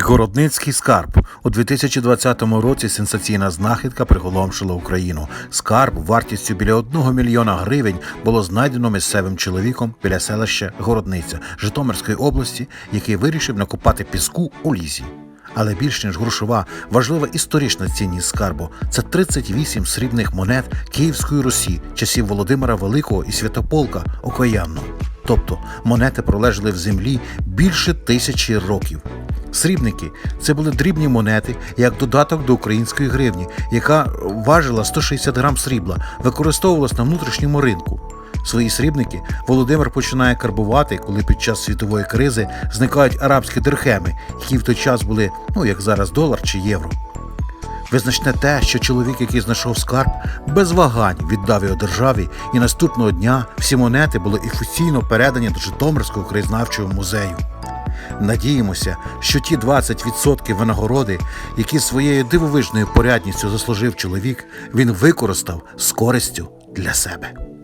Городницький скарб у 2020 році сенсаційна знахідка приголомшила Україну. Скарб вартістю біля 1 мільйона гривень було знайдено місцевим чоловіком біля селища Городниця Житомирської області, який вирішив накопати піску у лісі. Але більш ніж грошова, важлива історична цінність скарбу це 38 срібних монет Київської Русі часів Володимира Великого і Святополка Окоянного. Тобто монети пролежали в землі більше тисячі років. Срібники це були дрібні монети як додаток до української гривні, яка важила 160 грам срібла, використовувалась на внутрішньому ринку. Свої срібники Володимир починає карбувати, коли під час світової кризи зникають арабські дирхеми, які в той час були, ну як зараз, долар чи євро. Визначне те, що чоловік, який знайшов скарб, без вагань віддав його державі, і наступного дня всі монети були офіційно передані до Житомирського краєзнавчого музею. Надіємося, що ті 20% винагороди, які своєю дивовижною порядністю заслужив чоловік, він використав з користю для себе.